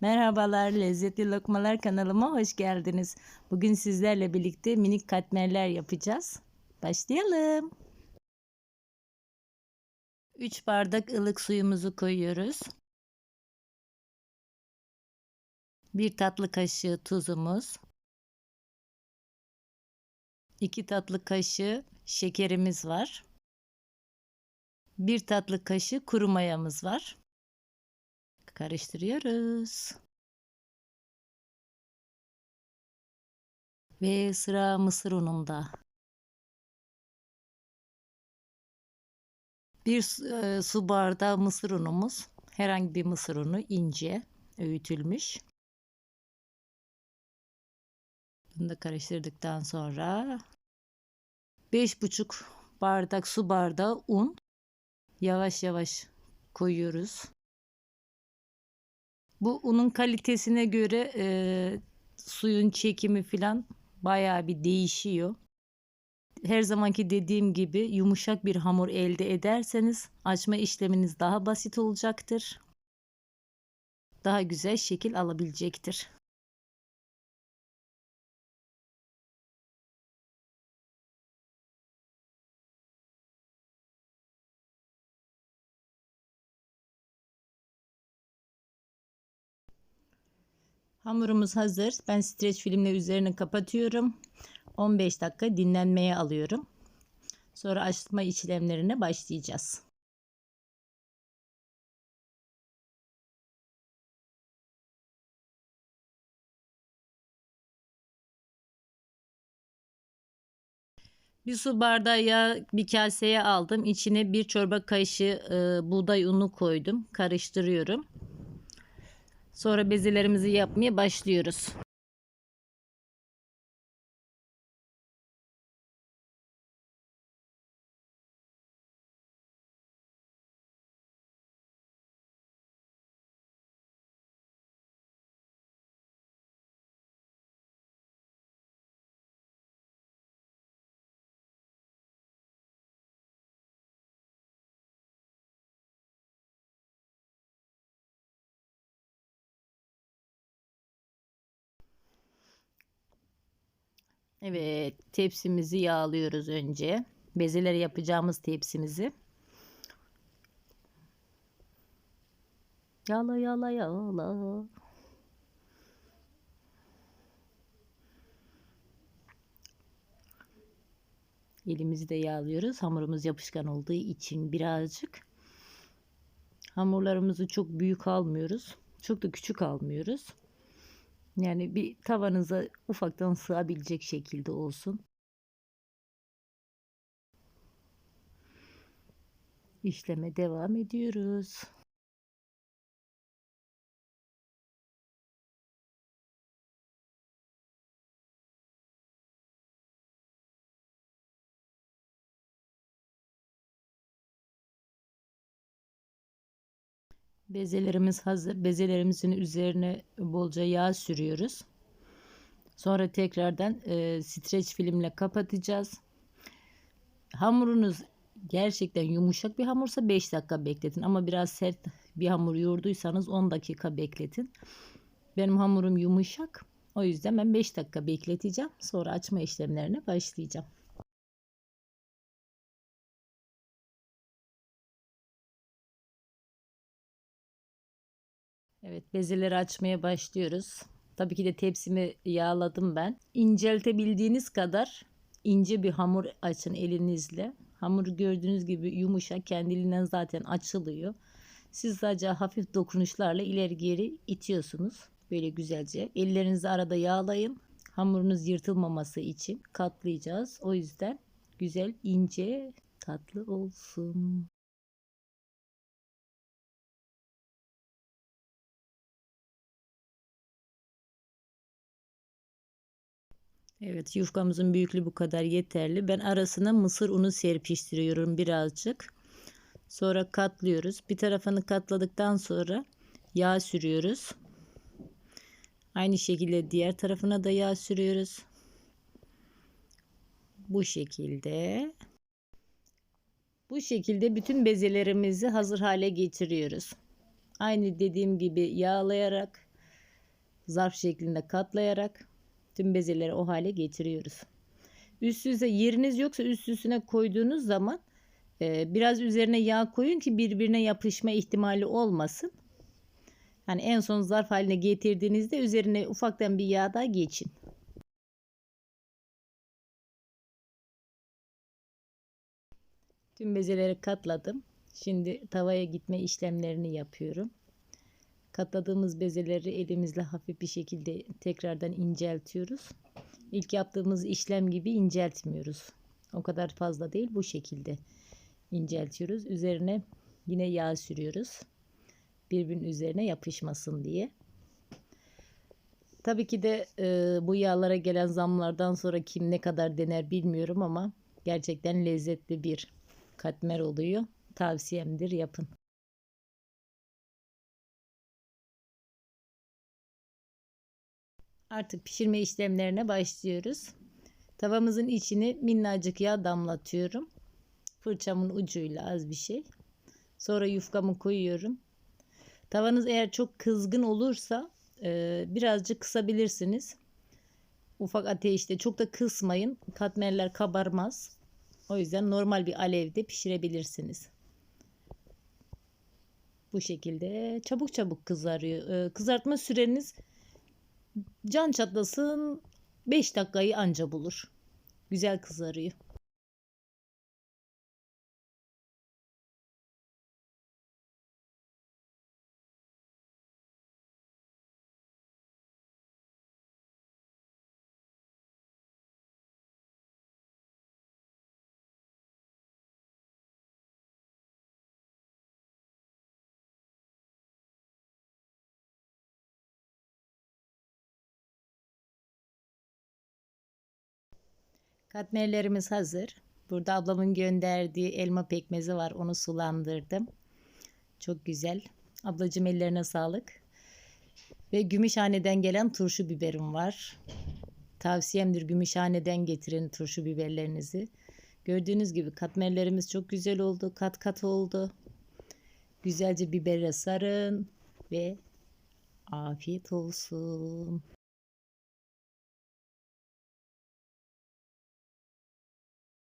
Merhabalar, Lezzetli Lokmalar kanalıma hoş geldiniz. Bugün sizlerle birlikte minik katmerler yapacağız. Başlayalım. 3 bardak ılık suyumuzu koyuyoruz. 1 tatlı kaşığı tuzumuz. 2 tatlı kaşığı şekerimiz var. 1 tatlı kaşığı kuru mayamız var. Karıştırıyoruz. Ve sıra mısır ununda. Bir e, su bardağı mısır unumuz. Herhangi bir mısır unu ince öğütülmüş. Bunu da karıştırdıktan sonra 5,5 bardak su bardağı un yavaş yavaş koyuyoruz. Bu unun kalitesine göre e, suyun çekimi falan bayağı bir değişiyor. Her zamanki dediğim gibi yumuşak bir hamur elde ederseniz açma işleminiz daha basit olacaktır. Daha güzel şekil alabilecektir. Hamurumuz hazır. Ben streç filmle üzerine kapatıyorum. 15 dakika dinlenmeye alıyorum. Sonra açma işlemlerine başlayacağız. Bir su bardağı yağ bir kaseye aldım. İçine bir çorba kaşığı e, buğday unu koydum. Karıştırıyorum. Sonra bezelerimizi yapmaya başlıyoruz. Evet, tepsimizi yağlıyoruz önce. Bezeleri yapacağımız tepsimizi. Yağla yağla yağla. Elimizi de yağlıyoruz. Hamurumuz yapışkan olduğu için birazcık. Hamurlarımızı çok büyük almıyoruz. Çok da küçük almıyoruz. Yani bir tavanıza ufaktan sığabilecek şekilde olsun. İşleme devam ediyoruz. Bezelerimiz hazır. Bezelerimizin üzerine bolca yağ sürüyoruz. Sonra tekrardan e, streç filmle kapatacağız. Hamurunuz gerçekten yumuşak bir hamursa 5 dakika bekletin. Ama biraz sert bir hamur yoğurduysanız 10 dakika bekletin. Benim hamurum yumuşak. O yüzden ben 5 dakika bekleteceğim. Sonra açma işlemlerine başlayacağım. Evet bezeleri açmaya başlıyoruz. Tabii ki de tepsimi yağladım ben. İnceltebildiğiniz kadar ince bir hamur açın elinizle. Hamur gördüğünüz gibi yumuşak kendiliğinden zaten açılıyor. Siz sadece hafif dokunuşlarla ileri geri itiyorsunuz. Böyle güzelce. Ellerinizi arada yağlayın. Hamurunuz yırtılmaması için katlayacağız. O yüzden güzel ince tatlı olsun. Evet yufkamızın büyüklüğü bu kadar yeterli. Ben arasına mısır unu serpiştiriyorum birazcık. Sonra katlıyoruz. Bir tarafını katladıktan sonra yağ sürüyoruz. Aynı şekilde diğer tarafına da yağ sürüyoruz. Bu şekilde. Bu şekilde bütün bezelerimizi hazır hale getiriyoruz. Aynı dediğim gibi yağlayarak zarf şeklinde katlayarak tüm bezeleri o hale getiriyoruz. Üst yeriniz yoksa üst üstüne koyduğunuz zaman e, biraz üzerine yağ koyun ki birbirine yapışma ihtimali olmasın. Hani en son zarf haline getirdiğinizde üzerine ufaktan bir yağ daha geçin. Tüm bezeleri katladım. Şimdi tavaya gitme işlemlerini yapıyorum. Katladığımız bezeleri elimizle hafif bir şekilde tekrardan inceltiyoruz. İlk yaptığımız işlem gibi inceltmiyoruz. O kadar fazla değil bu şekilde inceltiyoruz. Üzerine yine yağ sürüyoruz. Birbirinin üzerine yapışmasın diye. Tabii ki de e, bu yağlara gelen zamlardan sonra kim ne kadar dener bilmiyorum ama gerçekten lezzetli bir katmer oluyor. Tavsiyemdir yapın. Artık pişirme işlemlerine başlıyoruz. Tavamızın içini minnacık yağ damlatıyorum. Fırçamın ucuyla az bir şey. Sonra yufkamı koyuyorum. Tavanız eğer çok kızgın olursa e, birazcık kısabilirsiniz. Ufak ateşte çok da kısmayın. Katmerler kabarmaz. O yüzden normal bir alevde pişirebilirsiniz. Bu şekilde çabuk çabuk kızarıyor. Ee, kızartma süreniz can çatlasın 5 dakikayı anca bulur. Güzel kızarıyor. Katmerlerimiz hazır. Burada ablamın gönderdiği elma pekmezi var. Onu sulandırdım. Çok güzel. Ablacığım ellerine sağlık. Ve Gümüşhane'den gelen turşu biberim var. Tavsiyemdir Gümüşhane'den getirin turşu biberlerinizi. Gördüğünüz gibi katmerlerimiz çok güzel oldu. Kat kat oldu. Güzelce bibere sarın ve afiyet olsun.